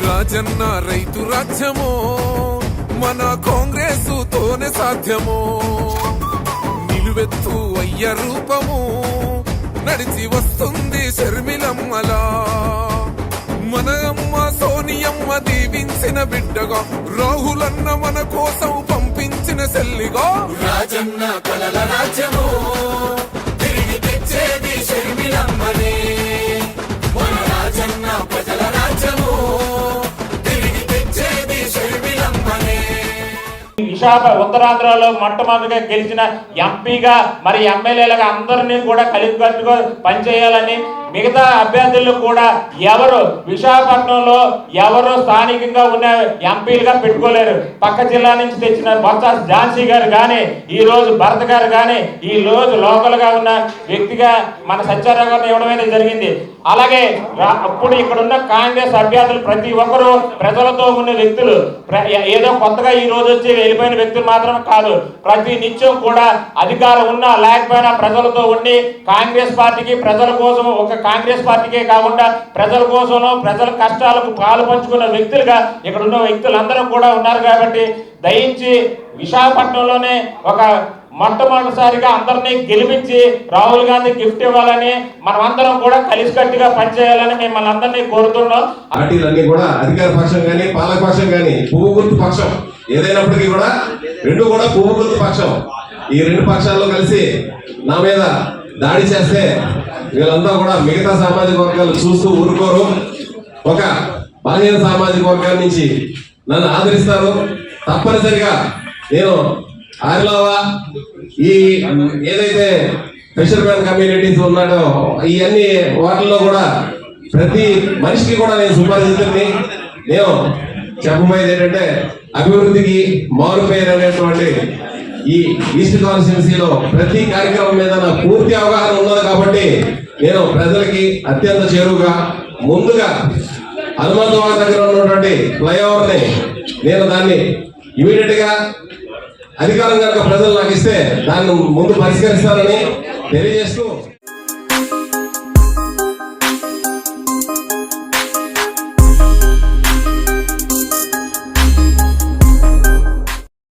రాజన్న రైతు రాజ్యమో మన కాంగ్రెస్ తోనే సాధ్యమో. నిలువెత్తు అయ్య రూపము నడిచి వస్తుంది షర్మిలమ్మలా. మన అమ్మ సోనియమ్మ దీవించిన బిడ్డగా రాహులన్న మన కోసం పంపించిన సెల్లిగా రాజన్న కలల రాజ్యమో విశాఖ ఉత్తరాంధ్రలో మొట్టమొదటిగా గెలిచిన ఎంపీగా మరి ఎమ్మెల్యేలుగా అందరినీ కూడా కలిపి కలిసికట్టుగా పనిచేయాలని మిగతా అభ్యర్థులు కూడా ఎవరు విశాఖపట్నంలో ఎవరు స్థానికంగా ఉన్న ఎంపీలుగా పెట్టుకోలేరు. పక్క జిల్లా నుంచి తెచ్చిన బొత్స ఝాన్సీ గారు కానీ ఈ రోజు భరత్ గారు కానీ ఈ రోజు లోకల్గా ఉన్న వ్యక్తిగా మన సత్యారావు గారిని ఇవ్వడం జరిగింది. అలాగే అప్పుడు ఇక్కడ ఉన్న కాంగ్రెస్ అభ్యర్థులు ప్రతి ఒక్కరూ ప్రజలతో ఉన్న వ్యక్తులు ప్ర- ఏదో కొత్తగా ఈ రోజు వచ్చి వెళ్ళిపోయిన వ్యక్తులు మాత్రమే కాదు. ప్రతి నిత్యం కూడా అధికారం ఉన్నా లేకపోయినా ప్రజలతో ఉండి కాంగ్రెస్ పార్టీకి ప్రజల కోసం ఒక కాంగ్రెస్ పార్టీకే కాకుండా ప్రజల కోసమో ప్రజల కష్టాలకు పాలు పంచుకున్న వ్యక్తులుగా ఇక్కడ ఉన్న వ్యక్తులందరూ కూడా ఉన్నారు కాబట్టి దయించి విశాఖపట్నంలోనే ఒక మొట్టమొదటిసారిగా అందరినీ గెలిపించి రాహుల్ గాంధీ గిఫ్ట్ ఇవ్వాలని మనమందరం కూడా కలిసికట్టుగా పనిచేయాలని మిమ్మల్ని అందరినీ కోరుతున్నాం. పార్టీలన్నీ కూడా అధికార పక్షం కానీ పాలక పక్షం కానీ పువ్వు గుర్తు పక్షం. ఏదైనప్పటికీ కూడా రెండు కూడా పువ్వు గుర్తు పక్షం. ఈ రెండు పక్షాల్లో కలిసి నా మీద దాడి చేస్తే వీళ్ళంతా కూడా మిగతా సామాజిక వర్గాలు చూస్తూ ఊరుకోరు. ఒక బలహీన సామాజిక వర్గాల నుంచి నన్ను ఆదరిస్తారు. తప్పనిసరిగా నేను ఆరిలోవా ఈ ఏదైతే ఫిషర్మెన్ కమ్యూనిటీస్ ఉన్నాడో ఇవన్నీ వాటిల్లో కూడా ప్రతి మనిషికి కూడా నేను సుపరిచితుడిని. నేను చెప్పబోయేది ఏంటంటే అభివృద్ధికి మారు పేరు అనేటువంటి ఈ ఈస్ట్ కాన్స్టిట్యున్సీలో ప్రతి కార్యక్రమం మీద నాకు పూర్తి అవగాహన ఉన్నది కాబట్టి నేను ప్రజలకి అత్యంత చేరువుగా ముందుగా హనుమంతవాడ దగ్గర ఉన్నటువంటి ఫ్లైఓవర్ని నేను దాన్ని ఇమీడియట్గా అధికారం కనుక ప్రజలు నాకు ఇస్తే దాన్ని ముందు పరిష్కరిస్తానని తెలియజేస్తూ